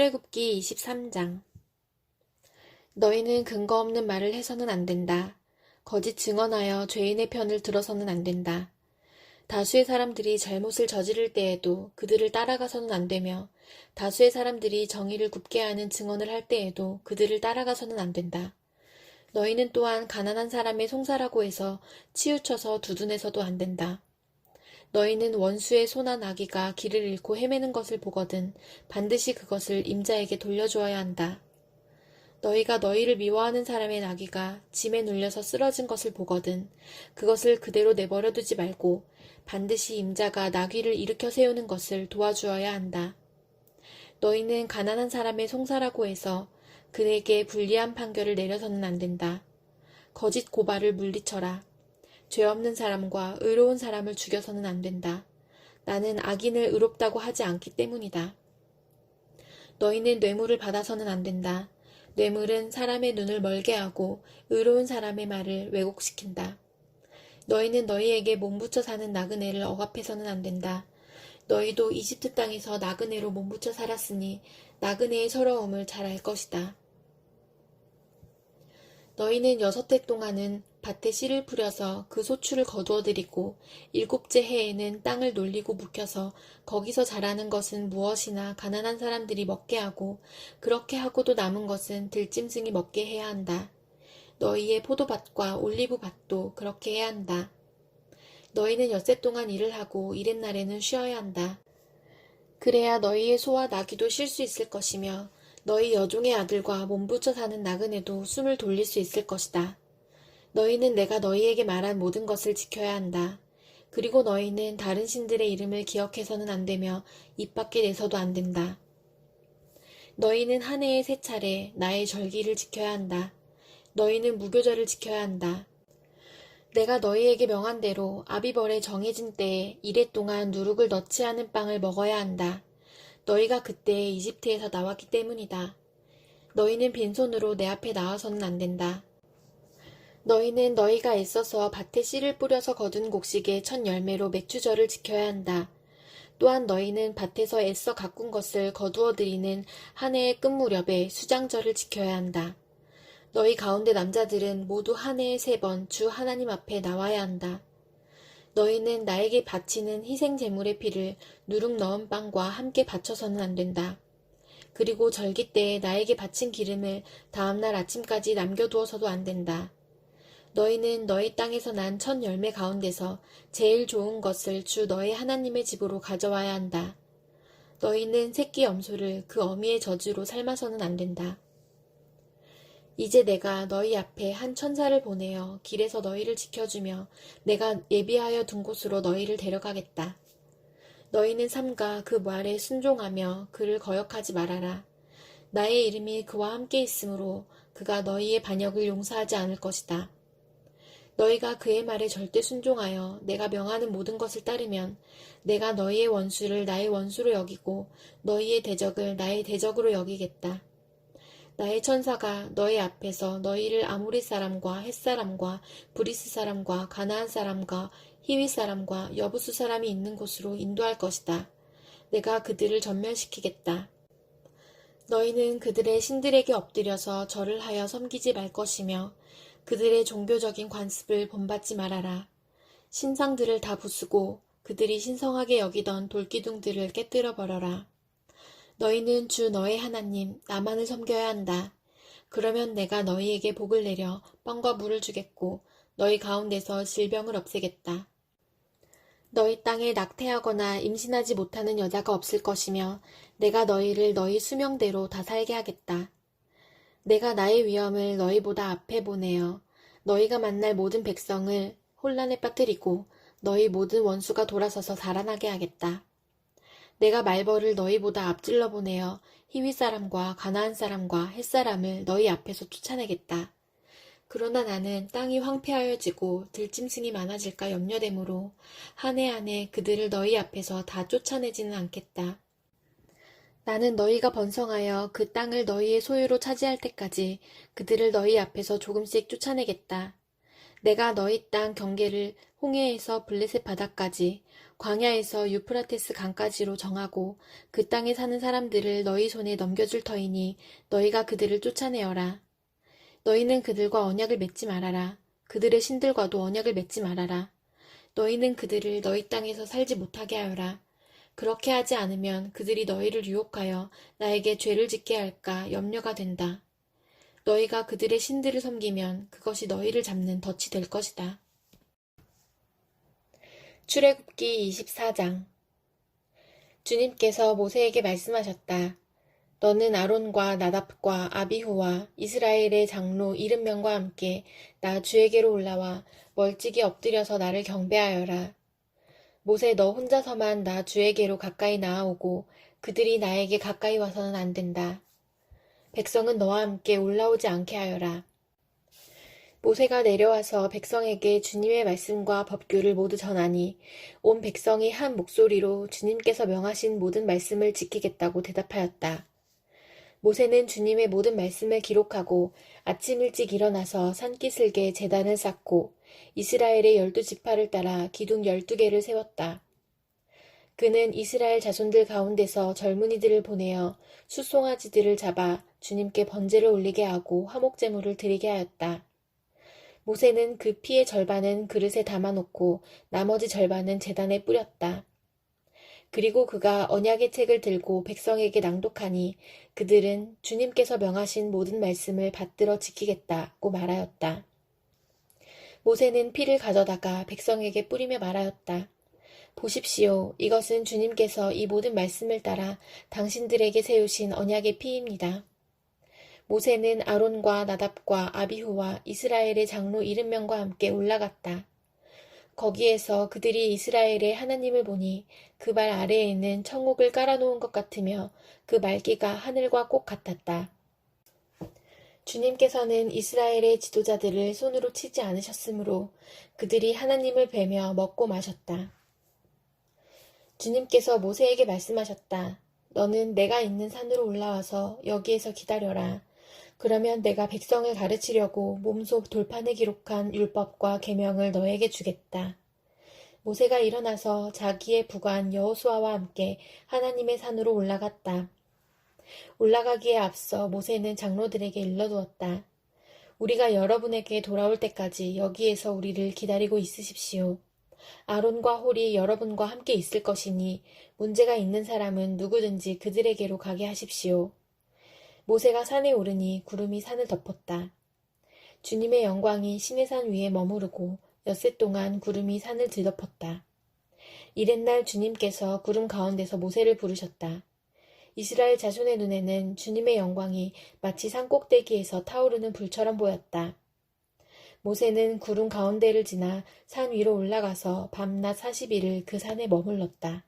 출애굽기 23장 너희는 근거 없는 말을 해서는 안 된다. 거짓 증언하여 죄인의 편을 들어서는 안 된다. 다수의 사람들이 잘못을 저지를 때에도 그들을 따라가서는 안 되며 다수의 사람들이 정의를 굽게 하는 증언을 할 때에도 그들을 따라가서는 안 된다. 너희는 또한 가난한 사람의 송사라고 해서 치우쳐서 두둔해서도 안 된다. 너희는 원수의 소나 나귀가 길을 잃고 헤매는 것을 보거든 반드시 그것을 임자에게 돌려주어야 한다. 너희가 너희를 미워하는 사람의 나귀가 짐에 눌려서 쓰러진 것을 보거든 그것을 그대로 내버려 두지 말고 반드시 임자가 나귀를 일으켜 세우는 것을 도와주어야 한다. 너희는 가난한 사람의 송사라고 해서 그에게 불리한 판결을 내려서는 안 된다. 거짓 고발을 물리쳐라. 죄 없는 사람과 의로운 사람을 죽여서는 안 된다. 나는 악인을 의롭다고 하지 않기 때문이다. 너희는 뇌물을 받아서는 안 된다. 뇌물은 사람의 눈을 멀게 하고 의로운 사람의 말을 왜곡시킨다. 너희는 너희에게 몸붙여 사는 나그네를 억압해서는 안 된다. 너희도 이집트 땅에서 나그네로 몸붙여 살았으니 나그네의 서러움을 잘 알 것이다. 너희는 여섯 해 동안은 밭에 씨를 뿌려서 그 소출을 거두어 들이고 일곱째 해에는 땅을 놀리고 묵혀서 거기서 자라는 것은 무엇이나 가난한 사람들이 먹게 하고 그렇게 하고도 남은 것은 들짐승이 먹게 해야 한다. 너희의 포도밭과 올리브밭도 그렇게 해야 한다. 너희는 엿새 동안 일을 하고 이렛 날에는 쉬어야 한다. 그래야 너희의 소와 나귀도 쉴 수 있을 것이며 너희 여종의 아들과 몸붙여 사는 나그네도 숨을 돌릴 수 있을 것이다. 너희는 내가 너희에게 말한 모든 것을 지켜야 한다. 그리고 너희는 다른 신들의 이름을 기억해서는 안 되며 입 밖에 내서도 안 된다. 너희는 한 해에 세 차례 나의 절기를 지켜야 한다. 너희는 무교절을 지켜야 한다. 내가 너희에게 명한 대로 아비벌에 정해진 때에 이래 동안 누룩을 넣지 않은 빵을 먹어야 한다. 너희가 그때 이집트에서 나왔기 때문이다. 너희는 빈손으로 내 앞에 나와서는 안 된다. 너희는 너희가 애써서 밭에 씨를 뿌려서 거둔 곡식의 첫 열매로 맥주절을 지켜야 한다. 또한 너희는 밭에서 애써 가꾼 것을 거두어 들이는 한 해의 끝 무렵에 수장절을 지켜야 한다. 너희 가운데 남자들은 모두 한 해에 세 번 주 하나님 앞에 나와야 한다. 너희는 나에게 바치는 희생 제물의 피를 누룩 넣은 빵과 함께 바쳐서는 안 된다. 그리고 절기 때에 나에게 바친 기름을 다음날 아침까지 남겨두어서도 안 된다. 너희는 너희 땅에서 난 첫 열매 가운데서 제일 좋은 것을 주 너희 하나님의 집으로 가져와야 한다. 너희는 새끼 염소를 그 어미의 젖으로 삶아서는 안 된다. 이제 내가 너희 앞에 한 천사를 보내어 길에서 너희를 지켜주며 내가 예비하여 둔 곳으로 너희를 데려가겠다. 너희는 삼가 그 말에 순종하며 그를 거역하지 말아라. 나의 이름이 그와 함께 있으므로 그가 너희의 반역을 용서하지 않을 것이다. 너희가 그의 말에 절대 순종하여 내가 명하는 모든 것을 따르면 내가 너희의 원수를 나의 원수로 여기고 너희의 대적을 나의 대적으로 여기겠다. 나의 천사가 너희 앞에서 너희를 아무리 사람과 햇 사람과 브리스 사람과 가나안 사람과 히위 사람과 여부수 사람이 있는 곳으로 인도할 것이다. 내가 그들을 전멸시키겠다. 너희는 그들의 신들에게 엎드려서 절을 하여 섬기지 말 것이며 그들의 종교적인 관습을 본받지 말아라. 신상들을 다 부수고 그들이 신성하게 여기던 돌기둥들을 깨뜨려 버려라. 너희는 주 너의 하나님 나만을 섬겨야 한다. 그러면 내가 너희에게 복을 내려 빵과 물을 주겠고 너희 가운데서 질병을 없애겠다. 너희 땅에 낙태하거나 임신하지 못하는 여자가 없을 것이며 내가 너희를 너희 수명대로 다 살게 하겠다. 내가 나의 위엄을 너희보다 앞에 보내어 너희가 만날 모든 백성을 혼란에 빠뜨리고 너희 모든 원수가 돌아서서 살아나게 하겠다. 내가 말벌을 너희보다 앞질러 보내어 히위 사람과 가나안 사람과 햇사람을 너희 앞에서 쫓아내겠다. 그러나 나는 땅이 황폐하여지고 들짐승이 많아질까 염려되므로 한 해 한 해 그들을 너희 앞에서 다 쫓아내지는 않겠다. 나는 너희가 번성하여 그 땅을 너희의 소유로 차지할 때까지 그들을 너희 앞에서 조금씩 쫓아내겠다. 내가 너희 땅 경계를 홍해에서 블레셋 바다까지, 광야에서 유프라테스 강까지로 정하고 그 땅에 사는 사람들을 너희 손에 넘겨줄 터이니 너희가 그들을 쫓아내어라. 너희는 그들과 언약을 맺지 말아라. 그들의 신들과도 언약을 맺지 말아라. 너희는 그들을 너희 땅에서 살지 못하게 하여라. 그렇게 하지 않으면 그들이 너희를 유혹하여 나에게 죄를 짓게 할까 염려가 된다. 너희가 그들의 신들을 섬기면 그것이 너희를 잡는 덫이 될 것이다. 출애굽기 24장 주님께서 모세에게 말씀하셨다. 너는 아론과 나답과 아비후와 이스라엘의 장로 일흔 명과 함께 나 주에게로 올라와 멀찍이 엎드려서 나를 경배하여라. 모세 너 혼자서만 나 주에게로 가까이 나아오고 그들이 나에게 가까이 와서는 안 된다. 백성은 너와 함께 올라오지 않게 하여라. 모세가 내려와서 백성에게 주님의 말씀과 법규를 모두 전하니 온 백성이 한 목소리로 주님께서 명하신 모든 말씀을 지키겠다고 대답하였다. 모세는 주님의 모든 말씀을 기록하고 아침 일찍 일어나서 산기슭에 재단을 쌓고 이스라엘의 열두 지파를 따라 기둥 열두 개를 세웠다. 그는 이스라엘 자손들 가운데서 젊은이들을 보내어 숫송아지들을 잡아 주님께 번제를 올리게 하고 화목제물을 드리게 하였다. 모세는 그 피의 절반은 그릇에 담아놓고 나머지 절반은 재단에 뿌렸다. 그리고 그가 언약의 책을 들고 백성에게 낭독하니 그들은 주님께서 명하신 모든 말씀을 받들어 지키겠다고 말하였다. 모세는 피를 가져다가 백성에게 뿌리며 말하였다. 보십시오. 이것은 주님께서 이 모든 말씀을 따라 당신들에게 세우신 언약의 피입니다. 모세는 아론과 나답과 아비후와 이스라엘의 장로 일흔 명과 함께 올라갔다. 거기에서 그들이 이스라엘의 하나님을 보니 그 발 아래에는 청옥을 깔아놓은 것 같으며 그 말기가 하늘과 꼭 같았다. 주님께서는 이스라엘의 지도자들을 손으로 치지 않으셨으므로 그들이 하나님을 뵈며 먹고 마셨다. 주님께서 모세에게 말씀하셨다. 너는 내가 있는 산으로 올라와서 여기에서 기다려라. 그러면 내가 백성을 가르치려고 몸소 돌판에 기록한 율법과 계명을 너에게 주겠다. 모세가 일어나서 자기의 부관 여호수아와 함께 하나님의 산으로 올라갔다. 올라가기에 앞서 모세는 장로들에게 일러두었다. 우리가 여러분에게 돌아올 때까지 여기에서 우리를 기다리고 있으십시오. 아론과 홀이 여러분과 함께 있을 것이니 문제가 있는 사람은 누구든지 그들에게로 가게 하십시오. 모세가 산에 오르니 구름이 산을 덮었다. 주님의 영광이 시내산 위에 머무르고 엿새 동안 구름이 산을 들덮었다. 이튿날 주님께서 구름 가운데서 모세를 부르셨다. 이스라엘 자손의 눈에는 주님의 영광이 마치 산 꼭대기에서 타오르는 불처럼 보였다. 모세는 구름 가운데를 지나 산 위로 올라가서 밤낮 40일을 그 산에 머물렀다.